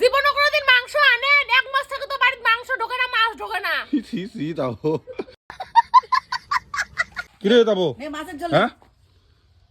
জীবনে কোনোদিন মাংস আনেন এক মাস থেকে তো বাড়িতে মাংস ঢোকে না মাছ ঢোকে না। সি সি তাবো কিরে তাবো? নে মাছের জল হ্যাঁ?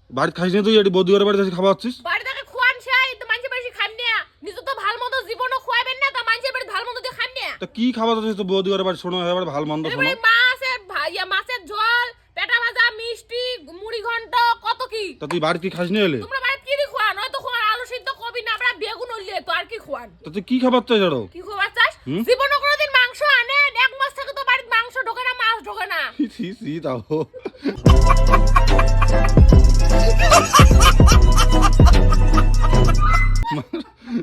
বাড়ি খাইস না তুই? এটি বৌদি ঘরে বাড়িতে এসে খাবার হচ্ছিস? বাড়ি থেকে খোয়ান সেই তো মানুষের বাড়ি খান না। নিজে তো ভালো মতো জীবনও খোয়াবেন না তা মানুষের বাড়ি ভালো মতো দিয়ে খান না। তা কি খাবার হচ্ছিস তো বৌদি ঘরে বাড়ি শোনো এবার ভালো মন্দ শোনো। মাছের ভাইয়া মাছের ঝোল পেটা ভাজা মিষ্টি মুড়ি ঘন্ট কত কি? তা তুই বাড়ি কি খাস নি এলে? তোমরা বাড়িতে কি দি খোয়ান হয়তো খোয়ান আলু সিদ্ধ কবি না আমরা বেগুন উল্লিয়ে তো আর কি খোয়ান? তা তুই কি খাবার চাই কি খোয়ার চাস? জীবনে কোনোদিন মাংস আনেন এক মাস থেকে তো বাড়িতে মাংস ঢোকে না মাছ ঢোকে না। সি সি তাবো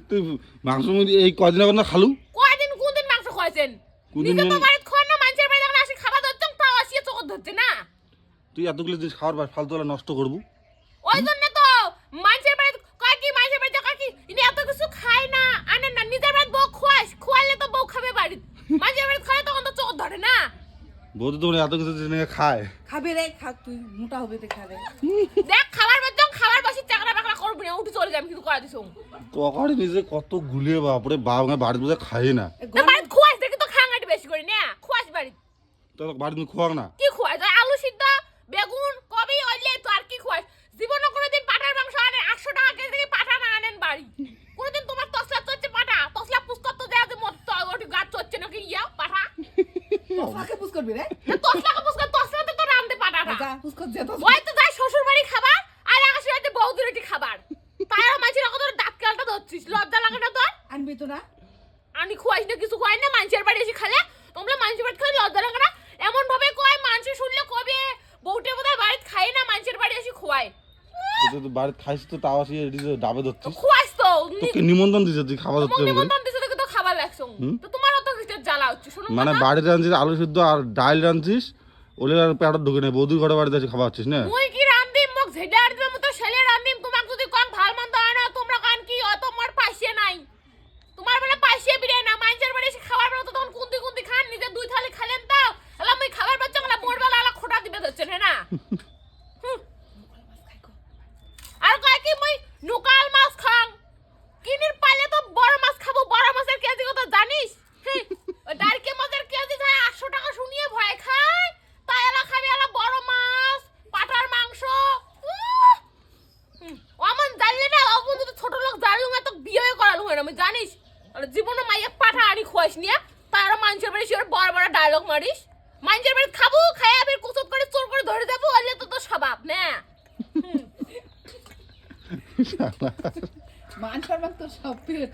তুই মাংস এই কদিন আগে না খালু? কয়দিন কোন দিন মাংস খাওয়াছেন কোনদিন তো মানে- বাড়িতে খাওয়ান না মানুষের বাড়ি যখন আসি খাবার ধরছেন তাও আসিয়ে চোখ ধরছে না। তুই এতগুলো জিনিস খাওয়ার ফালতু নষ্ট করব? ওই জন্য তো মানুষের বাড়িতে কয় কি মানুষের বাড়িতে কয় কি ইনি এত কিছু খায় না আনেন না নিজের বাড়িতে বউ খোয়াস খোয়ালে তো বউ খাবে খায় তখন তো চোখ ধরে না। বৌদি তোমার এত কিছু জিনিস খায়? খাবে রে খা তুই মোটা হবে তো খাবে। দেখ খাবার বাচ্চা খাবার বসে চাকরা বাকরা করবি না উঠে চলে যাবি কিন্তু করা দিস তকারে নিজে কত গুলিয়ে বাপরে বাপ খাই না। খোয়াস দেখি তো খাঙ্গাটি বেশি করে না? খোয়াস তো খোয়াক না? কি খোয়াস? আলু সিদ্ধ বেগুন কবি ওইলে তো আর কি খোয়াস? জীবনে কোনোদিন পাঠার মাংস আনেন আটশো টাকা কেজি থেকে পাঠা না আনেন বাড়ি কোনোদিন তোমার তসলা চচ্ছে পাঠা তসলা পুষ্কর তো দেয়া যে মত ওটি গাছ চচ্ছে নাকি ইয়া পাঠা তোকে পুষ করবি রে? তসলাকে পুষ্কর তসলাতে তো যা পুষ কর যেত ওই তো যায় শ্বশুর বাড়ি খাবার আর হয়তো রুটি খাবার। তাই আর মাঝে রকম তোর দাঁত কালটা ধরছিস। লজ্জা লাগে না তোর? আনবি তো না আমি খুয়াইস না কিছু খুয়াই না মানুষের বাড়ি এসে খালে। তোমরা মানুষের বাড়ি খালে লজ্জা লাগে না? এমন ভাবে কয় মানুষ শুনলে কবে? বউটে বোধহয় বাড়িতে খাই না মানুষের বাড়ি এসে খুয়াই তো বাড়িতে খাইস তো তাও আসি এটি যে ডাবে ধরছিস। খুয়াইস তো। তোকে নিমন্ত্রণ দিছে তুই খাবার ধরতে নিমন্ত্রণ দিছে তোকে তো খাবার লাগছো। তো তোমার মানে। বাড়িতে রাঁধছিস আলু সিদ্ধ আর ডাল রাঁধছিস ওলে আর পেটত ঢুকে নেই। বৌদির ঘরে বাড়িতে এসে খাবার হচ্ছিস না। মুই কি রান্দিম মোক ঝেডে আর দিম তো ছেলে রান্দিম তোমাক যদি কম ভালো মন্দ হয় না তোমরা কান কি? অত মোর পাইছে নাই। তোমার বেলা পাইছে বিরে না মানুষের বাড়ি এসে খাবার বেলা তো তখন কুন্তি কুন্তি খান নিজে দুই থালি খালেন তাও এলা মুই খাবার বাচ্চা গেলা মোর বেলা আলা খোটা দিবে ধরছেন হে না হুম। আর কয় কি মুই নুকাল মাছ খাং কিনির পাইলে তো বড় মাছ খাব বড় মাছের কেজি কত জানিস হুম, ওই ডারকে মাছের কেজি যায় আটশো টাকা শুনিয়ে ভয় খায় তাই এলা খাবি এলা বড় মাছ পাঠার মাংস উহ! হুম, অমন জানলে না অমন তো ছোট লোক জানলু না তো বিয়ে করালু হয় না আমি জানিস জীবনে মাইয়া পাঠা আনি খোয়াইস নিয়ে তারা মানুষের বাড়ি সে বড় বড় ডায়লগ মারিস। মানুষের বাড়ি খাব খাই আবার কুচত করে চোর করে ধরে যাব হলে তো তো স্বভাব না? মানুষের বাড়ি তো সব পেয়ে